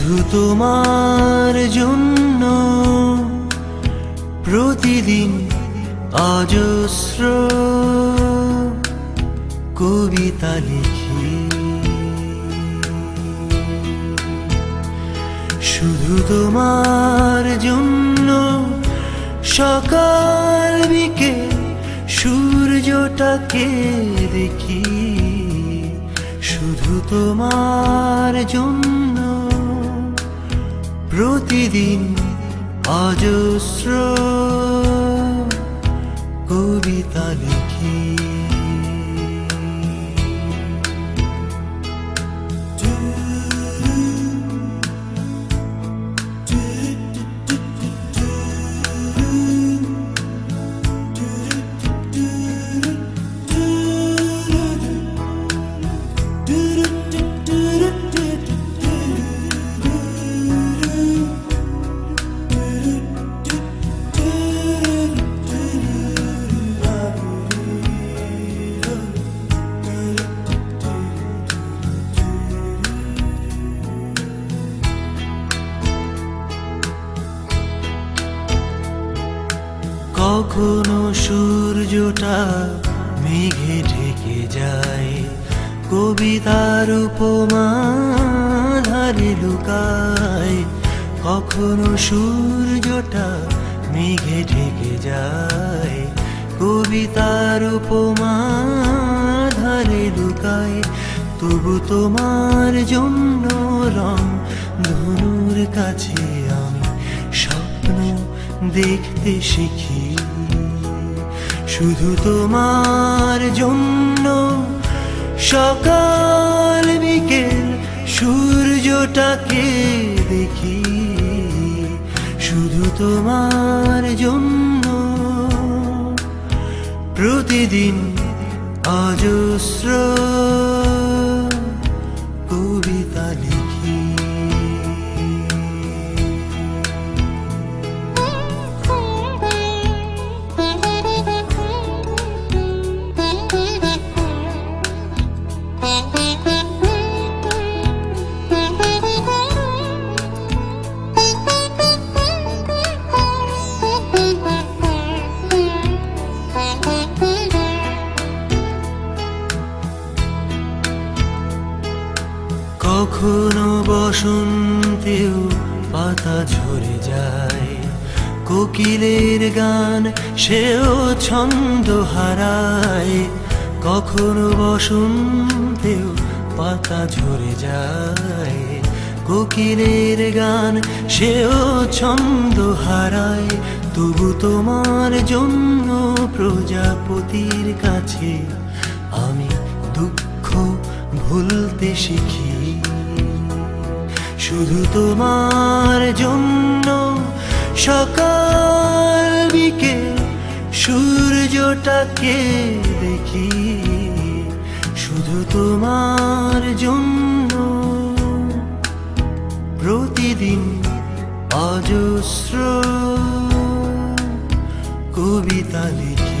শুধু তোমার জন্য প্রতিদিন অজস্র কবিতা লিখি। শুধু তোমার জন্য সকাল বিকেল সূর্যটাকে দেখি। শুধু তোমার জন্য প্রতিদিন অজস্র কবিতা লিখি। কখনো সূর্যটা মেঘে ঢেকে যায়। কবিতার উপমা ধারে লুকায়। কখনো সূর্যটা মেঘে ঢেকে যায়। কবিতার উপমা ধারে লুকায়। তবু তোমার জন্য রং ধনুর কাছে আমি স্বপ্ন দেখতে শিখি। শুধু তোমার জন্য। সকাল বিকেল সূর্যটাকে দেখি। শুধু তোমার জন্য। প্রতিদিন অজস্র কখনো বসন্তেও পাতা ঝরে যায়। কোকিলের গান সেও ছন্দ হারায়। কখনো বসন্তেও পাতা ঝরে যায়। কোকিলের গান সেও ছন্দ হারায়। তবু তোমার জন্য প্রজাপতির কাছে আমি দুঃখ ভুলতে শিখি। শুধু তোমার জন্য সকাল বিকেল সূর্যটাকে দেখি। শুধু তোমার জন্য প্রতিদিন অজস্র কবিতা লিখি।